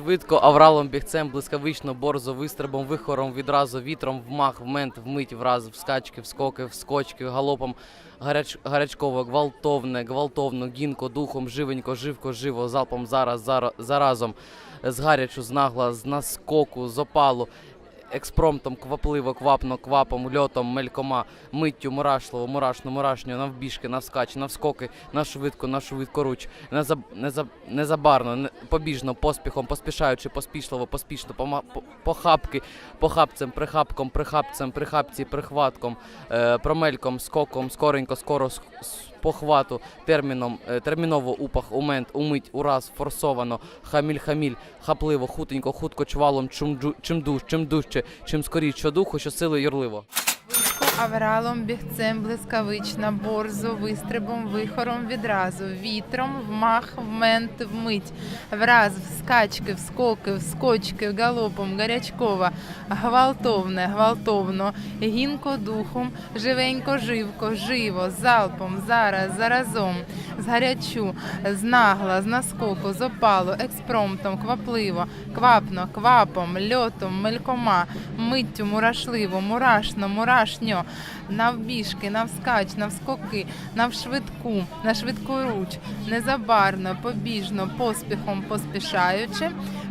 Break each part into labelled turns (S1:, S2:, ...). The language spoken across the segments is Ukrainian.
S1: Швидко авралом бігцем, блискавично, борзо, вистрибом, вихором, відразу, вітром, вмах, вмент, вмить, враз, вскачки, вскоки, вскочки, галопом, гаряч, гарячково, гвалтовне, гвалтовно, гінко, духом, живенько, живко, живо, залпом, зараз, зара, заразом, згарячу, знагла, з наскоку, з опалу, експромтом, квапливо, квапно, квапом, льотом, мелькома, миттю, мурашливо, мурашно, мурашньо, навбіжки, навскач, навскоки, на швидко, на швидкоруч, незаб, незаб, незабарно, не- побіжно, поспіхом, поспішаючи, поспішливо, поспішно, пома, по- похапки, похапцем, прихапком, прихапцем, прихапці, прихватком, е, промельком, скоком, скоренько, скоро, с- похвату, терміном, е, терміново, упах, умент, умить, ураз, форсовано, хаміль, хаміль, хапливо, хутенько, хутко, чвалом, чим, чим дуж, чим дужче, чим скоріше, духу, що сили юрливо.
S2: Авралом, бігцем, блискавично, борзо, вистрибом, вихором відразу, вітром, вмах, вмент, вмить, враз, вскачки, вскоки, вскочки, галопом, гарячкова, гвалтовне, гвалтовно, гінко духом, живенько, живко, живо, залпом, зараз, заразом, згарячу, знагла, з наскоку, з опалу, експромтом, квапливо, квапно, квапом, льотом, мелькома, миттю, мурашливо, мурашно, мурашньо, навбіжки, навскач, навскоки, навшвидку, на швидкоруч, незабарно, побіжно, поспіхом, поспішаючи,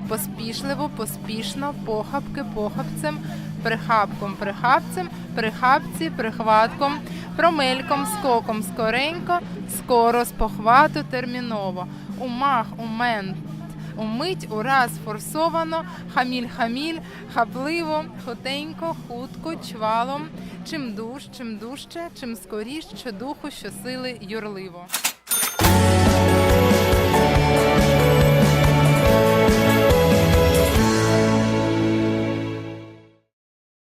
S2: поспішливо, поспішно, похапки, похапцем, прихапком, прихапцем, прихапці, прихватком, промельком, скоком, скоренько, скоро, з похвату, терміново, умах, умент, Умить, ураз, форсовано, хаміль-хаміль, хапливо, хутенько, хутко, чвалом, чим дуж, чим дужче, чим скоріш, що духу, що сили, юрливо.